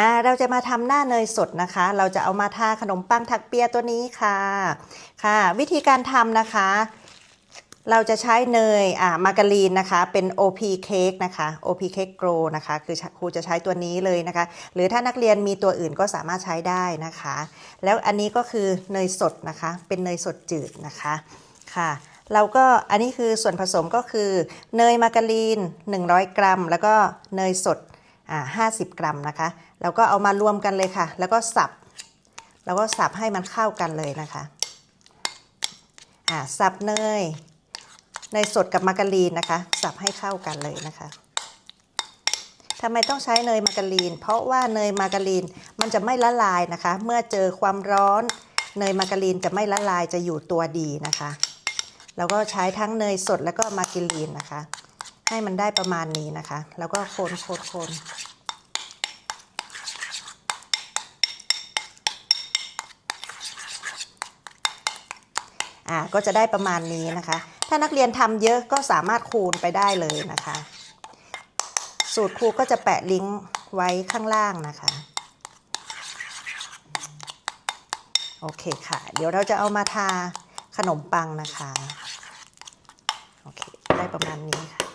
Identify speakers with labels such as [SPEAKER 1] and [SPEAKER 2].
[SPEAKER 1] ่าเราจะมาทำหน้าเนยสดนะคะ เราจะเอามาทาขนมปังถักเปียตัวนี้ค่ะ ค่ะ วิธีการทำนะคะ เราจะใช้เนยอ่ามาการีนนะคะ เป็น OP Cake นะคะ OP Cake Grow นะคะ คือครูจะใช้ตัวนี้เลยนะคะ หรือถ้านักเรียนมีตัวอื่นก็สามารถใช้ได้นะคะ แล้วอันนี้ก็คือเนยสดนะคะ เป็นเนยสดจืดนะคะ ค่ะเราก็อันนี้คือส่วนผสมก็คือ เนยมาการีน 100 กรัม แล้วก็เนยสด อ่า50 กรัมนะคะแล้วก็เอามารวมกันเลยค่ะ แล้วก็สับ แล้วก็สับให้มันเข้ากันเลยนะคะอ่าสับเนยเนยสดกับมาการีนนะคะ สับให้เข้ากันเลยนะคะทำไมต้องใช้เนยมาการีน เพราะว่าเนยมาการีนมันจะไม่ละลายนะคะ เมื่อเจอความร้อนเนยมาการีนจะไม่ละลายจะอยู่ตัวดีนะคะ แล้วก็ใช้ทั้งเนยสดแล้วก็มาการีนนะคะ ให้มันได้ประมาณนี้นะคะ แล้วก็คนคนคนอ่าก็จะได้ประมาณนี้นะคะ ถ้านักเรียนทำเยอะก็สามารถคูณไปได้เลยนะคะ สูตรครูก็จะแปะลิงก์ไว้ข้างล่างนะคะ โอเคค่ะ เดี๋ยวเราจะเอามาทาขนมปังนะคะ โอเค ได้ประมาณนี้ค่ะ